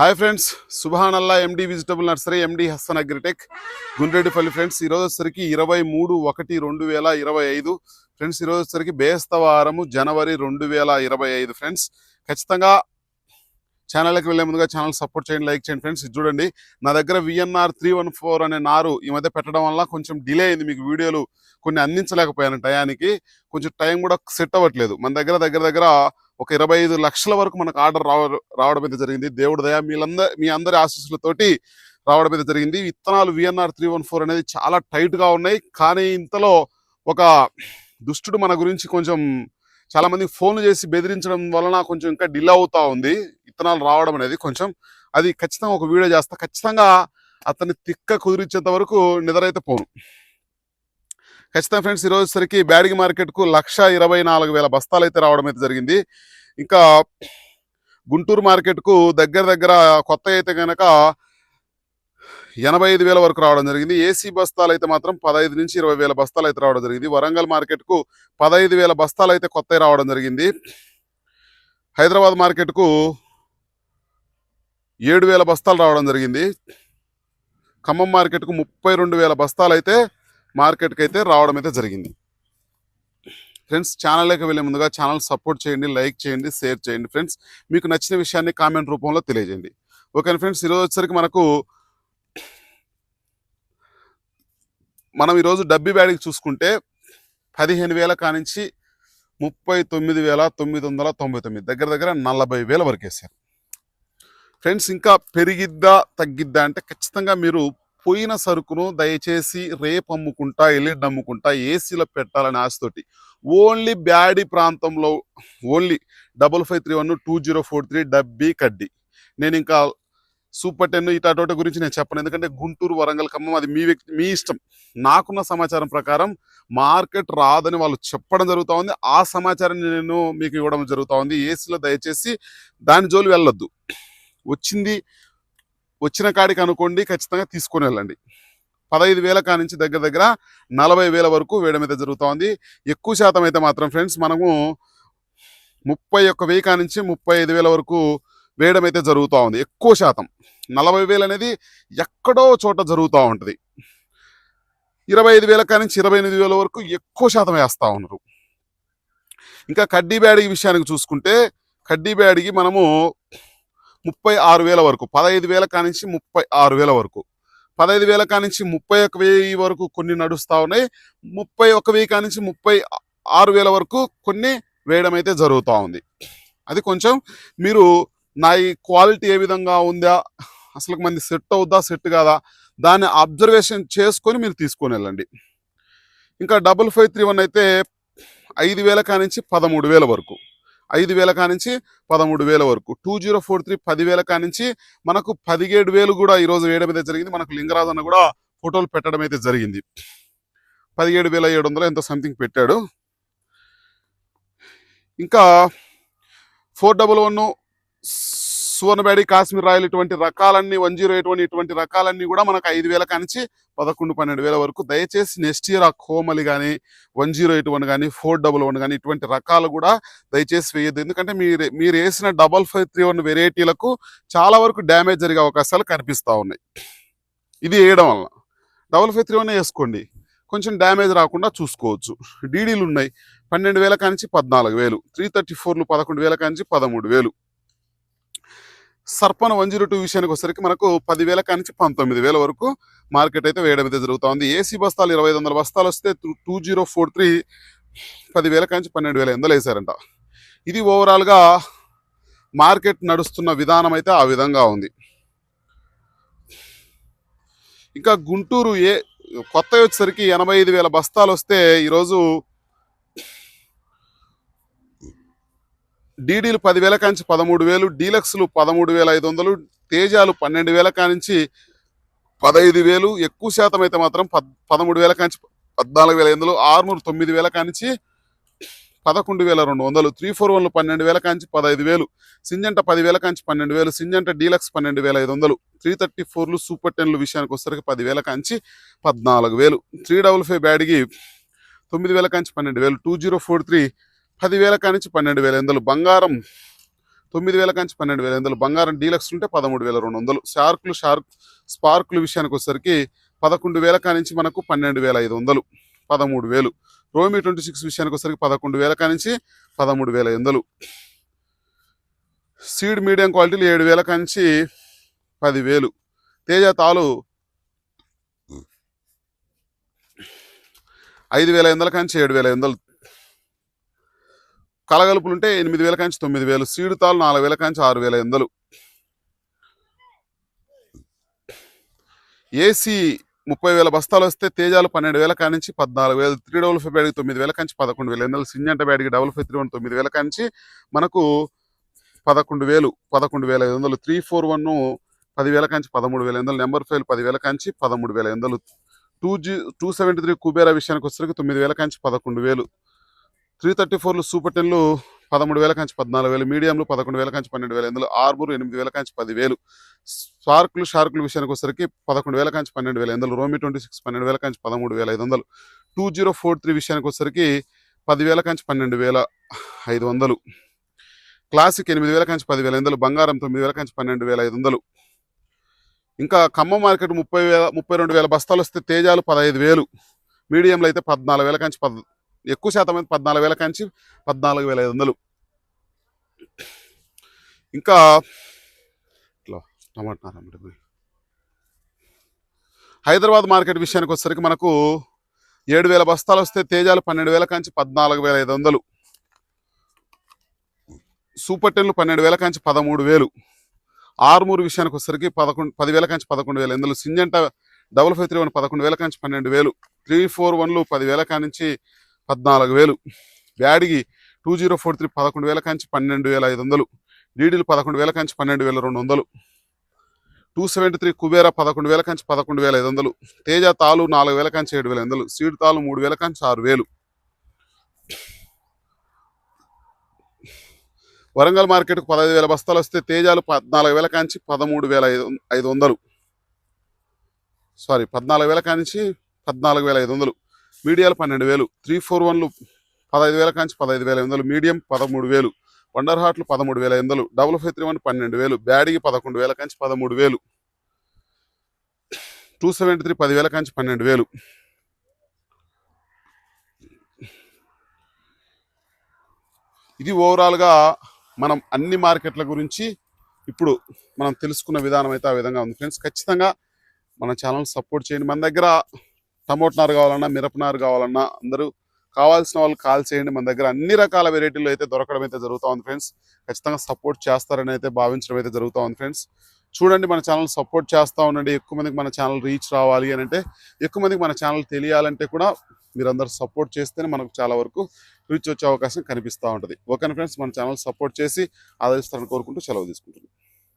Hi friends సుభానల్లా M D vegetable nursery M D Hassan agritech Gundreddipalli friends ఈరోజు వచ్చరికి ఇరవై మూడు ఒకటి రెండు వేల ఇరవై ఐదు. ఫ్రెండ్స్ ఈరోజు వచ్చరికి బేస్తవారము జనవరి రెండు వేల ఇరవై ఐదు. ఫ్రెండ్స్ ఖచ్చితంగా ఛానల్కి వెళ్ళే ముందుగా ఛానల్ సపోర్ట్ చేయండి లైక్ చేయండి ఫ్రెండ్స్ చూడండి నా దగ్గర విఎన్ఆర్ త్రీ వన్ ఫోర్ అనే నారు ఈ మధ్య పెట్టడం వల్ల కొంచెం డిలే అయింది మీకు వీడియోలు. కొన్ని అందించలేకపోయాను టయానికి. కొంచెం టైం కూడా సెట్ అవ్వట్లేదు. మన దగ్గర దగ్గర దగ్గర ఒక ఇరవై ఐదు లక్షల వరకు మనకు ఆర్డర్ రావ రావడం అయితే జరిగింది. దేవుడి దయ మీలందరి మీ అందరి ఆశీస్సులతోటి రావడం అయితే జరిగింది. విత్తనాలు విఎన్ఆర్ త్రీ వన్ ఫోర్ అనేది చాలా టైట్గా ఉన్నాయి. కానీ ఇంతలో ఒక దుష్టుడు మన గురించి కొంచెం చాలా మంది ఫోన్లు చేసి బెదిరించడం వలన కొంచెం ఇంకా డిలే అవుతా ఉంది. విత్తనాలు రావడం అనేది కొంచెం అది ఖచ్చితంగా ఒక వీడియో చేస్తా. ఖచ్చితంగా అతన్ని తిక్క కుదిరించేంత వరకు నిద్రైతే పోను. ఖచ్చితంగా ఫ్రెండ్స్ ఈరోజు సరికి బ్యాడిగి మార్కెట్కు లక్ష ఇరవై నాలుగు వేల బస్తాలు అయితే రావడం అయితే జరిగింది. ఇంకా గుంటూరు మార్కెట్కు దగ్గర దగ్గర కొత్త అయితే కనుక ఎనభై ఐదు వేల వరకు రావడం జరిగింది. ఏసీ బస్తాలు అయితే మాత్రం పదహైదు నుంచి ఇరవై వేల బస్తాలు అయితే రావడం జరిగింది. వరంగల్ మార్కెట్కు పదహైదు వేల బస్తాలు అయితే కొత్త రావడం జరిగింది. హైదరాబాద్ మార్కెట్కు ఏడు వేల బస్తాలు రావడం జరిగింది. ఖమ్మం మార్కెట్కు ముప్పై రెండు వేల బస్తాలు అయితే మార్కెట్కి అయితే రావడం అయితే జరిగింది. ఫ్రెండ్స్ ఛానల్లోకి వెళ్ళే ముందుగా ఛానల్ సపోర్ట్ చేయండి లైక్ చేయండి షేర్ చేయండి. ఫ్రెండ్స్ మీకు నచ్చిన విషయాన్ని కామెంట్ రూపంలో తెలియజేయండి. ఓకే ఫ్రెండ్స్ ఈరోజు వచ్చేసరికి మనకు మనం ఈరోజు డబ్బీ బ్యాడికి చూసుకుంటే పదిహేను వేల కానించి ముప్పై తొమ్మిది వేల తొమ్మిది వందల తొంభై తొమ్మిది. దగ్గర దగ్గర నలభై వేల వరకు వేసారు ఫ్రెండ్స్ ఇంకా పెరిగిద్దా తగ్గిద్దా అంటే ఖచ్చితంగా మీరు పోయిన సరుకును దయచేసి రేపు అమ్ముకుంటా ఎల్లుండి అమ్ముకుంటా ఏసీలో పెట్టాలని ఆశతోటి ఓన్లీ బ్యాడీ ప్రాంతంలో only double five three one two zero four three డబ్బీ కడ్డీ. నేను ఇంకా సూపర్ టెన్ ఇటాటోట గురించి నేను చెప్పను. ఎందుకంటే గుంటూరు వరంగల్ ఖమ్మం అది మీ వ్యక్తి మీ ఇష్టం. నాకున్న సమాచారం ప్రకారం మార్కెట్ రాదని వాళ్ళు చెప్పడం జరుగుతూ ఉంది. ఆ సమాచారాన్ని నేను మీకు ఇవ్వడం జరుగుతూ ఉంది. ఏసీలో దయచేసి దాని జోలి వెళ్ళొద్దు. వచ్చింది వచ్చిన కాడికి అనుకోండి ఖచ్చితంగా తీసుకొని వెళ్ళండి. పదహైదు వేల కానించి దగ్గర దగ్గర నలభై వేల వరకు వేయడం అయితే జరుగుతూ ఉంది ఎక్కువ శాతం అయితే మాత్రం ఫ్రెండ్స్ మనము ముప్పై ఒక్క వెయ్యి కానించి ముప్పై ఐదు వేల వరకు వేయడం అయితే జరుగుతూ ఉంది. ఎక్కువ శాతం. నలభై వేలు అనేది ఎక్కడో చోట జరుగుతూ ఉంటుంది. ఇరవై ఐదు వేల కానించి ఇరవై ఎనిమిది వేల వరకు ఎక్కువ శాతం వేస్తూ ఉన్నారు. ఇంకా కడ్డీ బ్యాడిగి విషయానికి చూసుకుంటే కడ్డీ బ్యాడిగి మనము ముప్పై ఆరు వేల వరకు పదహైదు వేల కానించి ముప్పై ఆరు వేల వరకు. పదహైదు వేల కానించి ముప్పై ఒక వెయ్యి వరకు కొన్ని నడుస్తూ ఉన్నాయి. ముప్పై ఒక వెయ్యి కానించి ముప్పై ఆరు వేల వరకు కొన్ని వేయడం అయితే జరుగుతూ ఉంది. అది కొంచెం మీరు నా ఈ క్వాలిటీ ఏ విధంగా ఉందా అసలు మంది సెట్ అవుద్దా సెట్ కాదా దాన్ని అబ్జర్వేషన్ చేసుకొని మీరు తీసుకొని వెళ్ళండి. ఇంకా డబుల్ ఫైవ్ త్రీ వన్ అయితే ఐదు వేల కానించి పదమూడు వేల వరకు. ఐదు వేల కానించి పదమూడు వేల వరకు. టూ జీరో ఫోర్ త్రీ పదివేల కానించి మనకు పదిహేడు వేలు కూడా ఈరోజు వేయడం అయితే జరిగింది. మనకు లింగరాజు అన్న కూడా ఫోటోలు పెట్టడం అయితే జరిగింది. పదిహేడు వేల ఏడు వందలు ఎంతో సంథింగ్ పెట్టాడు. ఇంకా ఫోర్ డబల్ వన్ సువర్ణబేడి కాశ్మీర్ రాయల్ ఇటువంటి రకాలన్నీ వన్ జీరో ఎయిట్ వన్ ఇటువంటి రకాలన్నీ కూడా మనకు ఐదు వేల కానించి పదకొండు పన్నెండు వేల వరకు. దయచేసి నెక్స్ట్ ఇయర్ ఆ కోమలి కానీ వన్ జీరో ఎయిట్ వన్ కానీ ఫోర్ డబల్ వన్ కానీ ఇటువంటి రకాలు కూడా దయచేసి వేయద్దు. ఎందుకంటే మీరు మీరు వేసిన డబల్ ఫైవ్ త్రీ వన్ వెరైటీలకు చాలా వరకు డ్యామేజ్ జరిగే అవకాశాలు కనిపిస్తూ ఉన్నాయి. ఇది వేయడం వల్ల. డబల్ ఫైవ్ త్రీ వన్ వేసుకోండి. కొంచెం డ్యామేజ్ రాకుండా చూసుకోవచ్చు. డీడీలు ఉన్నాయి. పన్నెండు వేల కానించి పద్నాలుగు వేలు. త్రీ థర్టీ ఫోర్లు పదకొండు వేల కానించి పదమూడు వేలు. సర్పణ వన్ జీరో టూ విషయానికి వచ్చేసరికి మనకు పదివేల కానించి పంతొమ్మిది వేల వరకు మార్కెట్ అయితే వేయడం అయితే జరుగుతుంది. ఏసీ బస్తాలు ఇరవై ఐదు వందల బస్తాలు వస్తే టూ జీరో ఫోర్ త్రీ పదివేల కానించి పన్నెండు వేల ఎందలు వేశారంట. ఇది ఓవరాల్గా మార్కెట్ నడుస్తున్న విధానం అయితే ఆ విధంగా ఉంది. ఇంకా గుంటూరు ఏ కొత్త వచ్చేసరికి ఎనభై ఐదు వేల బస్తాలు వస్తే ఈరోజు డీడీలు పదివేల కాంచి పదమూడు వేలు డీలక్స్లు పదమూడు వేల ఐదు వందలు తేజాలు పన్నెండు వేల కానించి పదహైదు వేలు ఎక్కువ శాతం అయితే మాత్రం పద్ పదమూడు వేల కానించి పద్నాలుగు వేల ఐదు వందలు తొమ్మిది వేల కానించి పదకొండు వేల రెండు వందలు త్రీ ఫోర్ వన్లు పన్నెండు వేల కాంచి పదహైదు వేలు సింజంట పదివేల కాంచి పన్నెండు వేలు సింజంట డీలక్స్ పన్నెండు వేల ఐదు వందలు త్రీ థర్టీ ఫోర్లు సూపర్ టెన్లు విషయానికి వచ్చేసరికి పదివేల కాంచి పద్నాలుగు వేలు త్రీ డబుల్ ఫైవ్ బ్యాడ్కి తొమ్మిది వేల కాంచి పన్నెండు వేలు టూ జీరో ఫోర్ త్రీ పదివేల కానించి పన్నెండు వేల ఎందులు బంగారం తొమ్మిది వేల కానించి పన్నెండు వేల ఐదు బంగారం డీలక్స్ ఉంటే పదమూడు వేల రెండు వందలు. షార్క్లు షార్క్ స్పార్క్లు విషయానికి వచ్చేసరికి పదకొండు వేల కానించి మనకు పన్నెండు వేల ఐదు వందలు. పదమూడు వేలు. రోమి ట్వంటీ సిక్స్ విషయానికి వచ్చేసరికి పదకొండు వేల కానించి పదమూడు వేల ఐదు సీడ్ మీడియం క్వాలిటీలు ఏడు వేల కానించి పదివేలు తేజ తాలు ఐదు వేల ఐదు కానించి ఏడు వేల ఐదు కలగలుపులు ఉంటే ఎనిమిది వేల కాంచి తొమ్మిది వేలు సీడుతాలు నాలుగు వేల కాంచి ఆరు వేల ఐదు ఏసీ ముప్పై వేల బస్తాలు వస్తే తేజాలు పన్నెండు వేల కానించి పద్నాలుగు వేలు త్రీ డబుల్ ఫైవ్ బ్యాడ్కి తొమ్మిది వేల కాంచి పదకొండు వేలు ఐదు సింజంట బ్యాడ్కి డబుల్ ఫైవ్ త్రీ వన్ తొమ్మిది వేల కాంచి మనకు పదకొండు వేలు పదకొండు వేల ఐదు వందలు త్రీ ఫోర్ వన్ పదివేల కాంచి పదమూడు వేల ఐదు నెంబర్ ఫైవ్ పదివేల కాంచి పదమూడు వేల ఐదు two G two seventy three Kubera విషయానికి వచ్చేసరికి తొమ్మిది వేల కాంచి పదకొండు వేలు. త్రీ థర్టీ ఫోర్లు సూపర్ టెన్లు పదమూడు వేల కాంచి పద్నాలుగు వేలు మీడియంలు పదకొండు వేల కాంచి పన్నెండు వేల ఇందులో వందలు ఆర్మూర్ ఎనిమిది వేల కాంచి పదివేలు. షార్కులు షార్కుల విషయానికి వచ్చేసరికి పదకొండు వేల కాంచి పన్నెండు వేల ఇందులో రోమి ట్వంటీ సిక్స్ పన్నెండు వేల కాంచి పదమూడు వేల ఐదు వందలు. టూ జీరో ఫోర్ త్రీ విషయానికి వచ్చేసరికి పదివేల కాంచి పన్నెండు వేల ఐదు వందలు. క్లాసిక్ ఎనిమిది వేల కాంచి పదివేల ఐదు వందలు బంగారం తొమ్మిది వేల కాంచి పన్నెండు వేల ఐదు వందలు. ఇంకా ఖమ్మం మార్కెట్ ముప్పై వేల ముప్పై రెండు వేల బస్తాలు వస్తే తేజాలు పదహైదు వేలు. మీడియంలో అయితే పద్నాలుగు వేల కాంచి పద్ ఎక్కువ శాతం అయితే పద్నాలుగు వేల కాంచి పద్నాలుగు వేల ఐదు వందలు. ఇంకా ఇట్లా టమాటా హైదరాబాద్ మార్కెట్ విషయానికి వచ్చేసరికి మనకు ఏడు వేల బస్తాలు వస్తే తేజాలు పన్నెండు వేల కాంచి పద్నాలుగు వేల ఐదు వందలు. సూపర్ టెన్లు పన్నెండు వేల కాంచి పదమూడు వేలు. ఆరుమూరు విషయానికి వచ్చేసరికి పదకొండు పదివేల కాంచి పదకొండు వేలు ఇందులో Syngenta double five three one పదకొండు వేల కాంచి పన్నెండు వేలు. త్రీ ఫోర్ వన్లు పదివేల కానించి పద్నాలుగు వేలు. Byadgi two zero four three పదకొండు వేల కంచి పన్నెండు వేల ఐదు వందలు. డీడీలు పదకొండు వేల కంచి పన్నెండు వేల రెండు వందలు. టూ సెవెంటీ త్రీ కుబేరా పదకొండు వేల కంచి పదకొండు వేల ఐదు వందలు. తేజ తాలు నాలుగు వేల కంచి ఏడు వేల ఐదు వందలు. సీడ్ తాలు మూడు వేల కంచి ఆరు వేలు. వరంగల్ మార్కెట్కు పదహైదు వేల బస్తాలు వస్తే తేజాలు పద్నాలుగు వేల కాంచి పదమూడు వేల ఐదు ఐదు వందలు. సారీ పద్నాలుగు వేల కాంచి పద్నాలుగు వేల ఐదు వందలు. మీడియాలు పన్నెండు వేలు. త్రీ ఫోర్ వన్లు పదహైదు వేల కాంచి పదహైదు వేల ఐదు వందలు మీడియం పదమూడు వేలు. వండర్ హాట్లు పదమూడు వేల ఐదు వందలు డబుల్ ఫైవ్ త్రీ వన్ పన్నెండు వేలు. బ్యాడిగి పదకొండు వేల కాంచి పదమూడు వేలు. టూ సెవెంటీ త్రీ పదివేల కాంచి పన్నెండు వేలు. ఇది ఓవరాల్గా మనం అన్ని మార్కెట్ల గురించి ఇప్పుడు మనం తెలుసుకున్న విధానం అయితే ఆ విధంగా ఉంది. ఫ్రెండ్స్ ఖచ్చితంగా మన ఛానల్ సపోర్ట్ చేయండి. మన దగ్గర టమోటా నారు కావాలన్నా మిరప నారు కావాలన్నా అందరూ కావాల్సిన వాళ్ళు కాల్ చేయండి మన దగ్గర. అన్ని రకాల వెరైటీలు అయితే దొరకడం అయితే జరుగుతూ ఉంది ఫ్రెండ్స్ ఖచ్చితంగా సపోర్ట్ చేస్తారని అయితే భావించడం అయితే జరుగుతూ ఉంది ఫ్రెండ్స్ చూడండి మన ఛానల్ సపోర్ట్ చేస్తూ ఉండండి. ఎక్కువ మందికి మన ఛానల్ రీచ్ రావాలి అని అంటే ఎక్కువ మందికి మన ఛానల్ తెలియాలంటే కూడా మీరందరూ సపోర్ట్ చేస్తేనే మనకు చాలా వరకు రీచ్ వచ్చే అవకాశం కనిపిస్తూ ఉంటుంది. ఓకే ఫ్రెండ్స్ మన ఛానల్ సపోర్ట్ చేసి ఆదరిస్తారని కోరుకుంటూ సెలవు తీసుకుంటున్నాను